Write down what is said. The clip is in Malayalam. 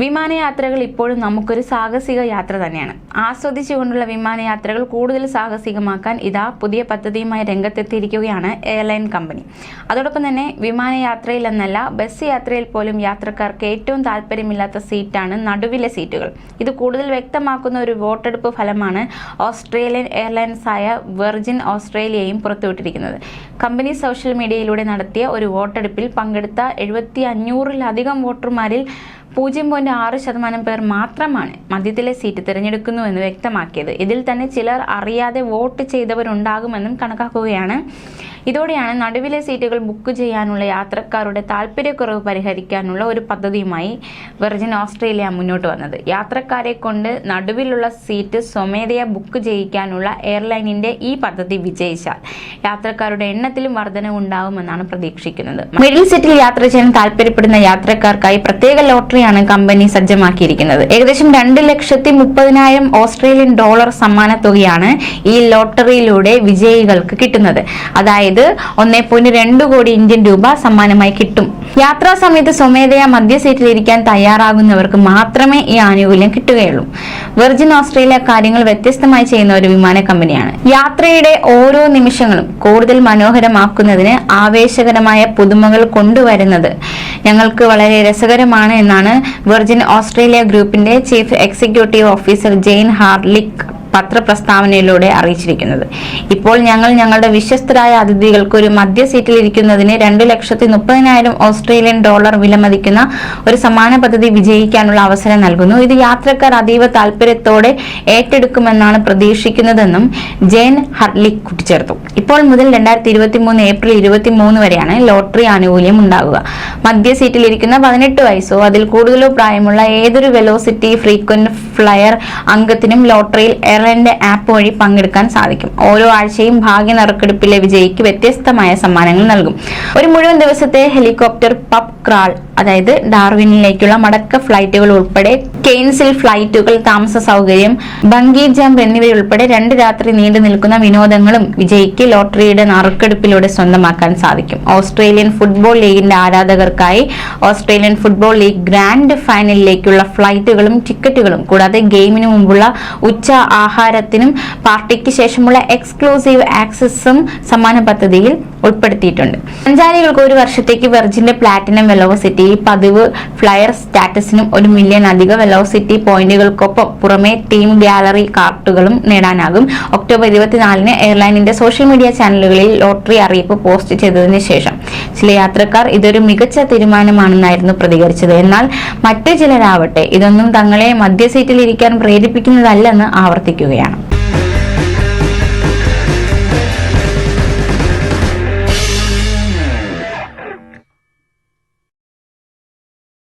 വിമാനയാത്രകൾ ഇപ്പോഴും നമുക്കൊരു സാഹസിക യാത്ര തന്നെയാണ്. ആസ്വദിച്ചുകൊണ്ടുള്ള വിമാനയാത്രകൾ കൂടുതൽ സാഹസികമാക്കാൻ ഇതാ പുതിയ പദ്ധതിയുമായി രംഗത്തെത്തിയിരിക്കുകയാണ് എയർലൈൻ കമ്പനി. അതോടൊപ്പം തന്നെ വിമാനയാത്രയിൽ എന്നല്ല ബസ് യാത്രയിൽ പോലും യാത്രക്കാർക്ക് ഏറ്റവും താല്പര്യമില്ലാത്ത സീറ്റാണ് നടുവിലെ സീറ്റുകൾ. ഇത് കൂടുതൽ വ്യക്തമാക്കുന്ന ഒരു വോട്ടെടുപ്പ് ഫലമാണ് ഓസ്ട്രേലിയൻ എയർലൈൻസായ വെർജിൻ ഓസ്ട്രേലിയയും പുറത്തുവിട്ടിരിക്കുന്നത്. കമ്പനി സോഷ്യൽ മീഡിയയിലൂടെ നടത്തിയ ഒരു വോട്ടെടുപ്പിൽ പങ്കെടുത്ത എഴുപത്തി അഞ്ഞൂറിലധികം വോട്ടർമാരിൽ പൂജ്യം പോയിന്റ് ആറ് ശതമാനം പേർ മാത്രമാണ് മധ്യത്തിലെ സീറ്റ് തിരഞ്ഞെടുക്കുന്നുവെന്ന് വ്യക്തമാക്കിയത്. ഇതിൽ തന്നെ ചിലർ അറിയാതെ വോട്ട് ചെയ്തവരുണ്ടാകുമെന്നും കണക്കാക്കുകയാണ്. ഇതോടെയാണ് നടുവിലെ സീറ്റുകൾ ബുക്ക് ചെയ്യാനുള്ള യാത്രക്കാരുടെ താല്പര്യക്കുറവ് പരിഹരിക്കാനുള്ള ഒരു പദ്ധതിയുമായി വെർജിൻ ഓസ്ട്രേലിയ മുന്നോട്ട് വന്നത്. യാത്രക്കാരെ കൊണ്ട് നടുവിലുള്ള സീറ്റ് സ്വമേധയാ ബുക്ക് ചെയ്യിക്കാനുള്ള എയർലൈനിന്റെ ഈ പദ്ധതി വിജയിച്ചാൽ യാത്രക്കാരുടെ എണ്ണത്തിലും വർധനവ് ഉണ്ടാവുമെന്നാണ് പ്രതീക്ഷിക്കുന്നത്. മിഡിൽ സീറ്റിൽ യാത്ര ചെയ്യാൻ താല്പര്യപ്പെടുന്ന യാത്രക്കാർക്കായി പ്രത്യേക ലോട്ടറിയാണ് കമ്പനി സജ്ജമാക്കിയിരിക്കുന്നത്. ഏകദേശം രണ്ട് ലക്ഷത്തി മുപ്പതിനായിരം ഓസ്ട്രേലിയൻ ഡോളർ സമ്മാനത്തുകയാണ് ഈ ലോട്ടറിയിലൂടെ വിജയികൾക്ക് കിട്ടുന്നത്. അതായത് ഒന്നേ പോയിന്റ് രണ്ട് കോടി ഇന്ത്യൻ രൂപ സമ്മാനമായി കിട്ടും. യാത്രാ സമയത്ത് സ്വമേധയാ മധ്യ സീറ്റിൽ ഇരിക്കാൻ തയ്യാറാകുന്നവർക്ക് മാത്രമേ ഈ ആനുകൂല്യം കിട്ടുകയുള്ളൂ. വെർജിൻ ഓസ്ട്രേലിയ കാര്യങ്ങൾ വ്യത്യസ്തമായി ചെയ്യുന്ന ഒരു വിമാന കമ്പനിയാണ്. യാത്രയുടെ ഓരോ നിമിഷങ്ങളും കൂടുതൽ മനോഹരമാക്കുന്നതിന് ആവേശകരമായ പുതുമകൾ കൊണ്ടുവരുന്നത് ഞങ്ങൾക്ക് വളരെ രസകരമാണ് എന്നാണ് വെർജിൻ ഓസ്ട്രേലിയ ഗ്രൂപ്പിന്റെ chief executive officer Jayne Hrdlicka പത്രപ്രസ്താവനയിലൂടെ അറിയിച്ചിരിക്കുന്നത്. ഇപ്പോൾ ഞങ്ങൾ ഞങ്ങളുടെ വിശ്വസ്തരായ അതിഥികൾക്ക് ഒരു മധ്യ സീറ്റിൽ ഇരിക്കുന്നതിന് രണ്ടു ലക്ഷത്തി മുപ്പതിനായിരം ഓസ്ട്രേലിയൻ ഡോളർ വിലമതിക്കുന്ന ഒരു സമാന പദ്ധതി വിജയിക്കാനുള്ള അവസരം നൽകുന്നു. ഇത് യാത്രക്കാർ അതീവ താല്പര്യത്തോടെ ഏറ്റെടുക്കുമെന്നാണ് പ്രതീക്ഷിക്കുന്നതെന്നും ജെയിൻ ഹർലി കൂട്ടിച്ചേർത്തു. ഇപ്പോൾ മുതൽ രണ്ടായിരത്തി ഇരുപത്തി മൂന്ന് ഏപ്രിൽ ഇരുപത്തി മൂന്ന് വരെയാണ് ലോട്ടറി ആനുകൂല്യം ഉണ്ടാകുക. മധ്യ സീറ്റിൽ ഇരിക്കുന്ന പതിനെട്ട് വയസ്സോ അതിൽ കൂടുതലോ പ്രായമുള്ള ഏതൊരു വെലോസിറ്റി ഫ്രീക്വന്റ് ഫ്ലയർ അംഗത്തിനും ലോട്ടറിയിൽ എയർലൈനിന്റെ ആപ്പ് വഴി പങ്കെടുക്കാൻ സാധിക്കും. ഓരോ ആഴ്ചയും ഭാഗ്യ നറുക്കെടുപ്പിലെ വിജയിക്ക് വ്യത്യസ്തമായ സമ്മാനങ്ങൾ നൽകും. ഒരു മുഴുവൻ ദിവസത്തെ ഹെലികോപ്റ്റർ പബ് ക്രാൾ അതായത് ഡാർവിനിലേക്കുള്ള മടക്ക ഫ്ലൈറ്റുകൾ ഉൾപ്പെടെ കെയ്ൻസിൽ ഫ്ലൈറ്റുകൾ താമസ സൗകര്യം ബങ്കി ജമ്പ് എന്നിവയുൾപ്പെടെ രണ്ട് രാത്രി നീണ്ടു നിൽക്കുന്ന വിനോദങ്ങളും വിജയിക്ക് ലോട്ടറിയുടെ നറുക്കെടുപ്പിലൂടെ സ്വന്തമാക്കാൻ സാധിക്കും. ഓസ്ട്രേലിയൻ ഫുട്ബോൾ ലീഗിന്റെ ആരാധകർക്കായി ഓസ്ട്രേലിയൻ ഫുട്ബോൾ ലീഗ് ഗ്രാൻഡ് ഫൈനലിലേക്കുള്ള ഫ്ലൈറ്റുകളും ടിക്കറ്റുകളും കൂടാതെ ഗെയിമിന് മുമ്പുള്ള ഉച്ച ആഹാരത്തിനും പാർട്ടിക്ക് ശേഷമുള്ള എക്സ്ക്ലൂസീവ് ആക്സസും സമ്മാന പദ്ധതിയിൽ ഉൾപ്പെടുത്തിയിട്ടുണ്ട്. സഞ്ചാരികൾക്ക് ഒരു വർഷത്തേക്ക് വെർജിന്റെ പ്ലാറ്റിനം വെലോസിറ്റി പതിവ് ഫ്ലയർ സ്റ്റാറ്റസിനും ഒരു മില്യൺ അധിക വെലോസിറ്റി പോയിന്റുകൾക്കൊപ്പം പുറമെ ടീം ഗാലറി കാർട്ടുകളും നേടാനാകും. ഒക്ടോബർ ഇരുപത്തിനാലിന് എയർലൈനിന്റെ സോഷ്യൽ മീഡിയ ചാനലുകളിൽ ലോട്ടറി അറിയിപ്പ് പോസ്റ്റ് ചെയ്തതിനു ശേഷം. ചില യാത്രക്കാർ ഇതൊരു മികച്ച തീരുമാനമാണെന്നായിരുന്നു പ്രതികരിച്ചത്. എന്നാൽ മറ്റു ചിലരാവട്ടെ ഇതൊന്നും തങ്ങളെ മധ്യ സീറ്റിൽ ഇരിക്കാൻ പ്രേരിപ്പിക്കുന്നതല്ലെന്ന് ആവർത്തിക്കുകയാണ്.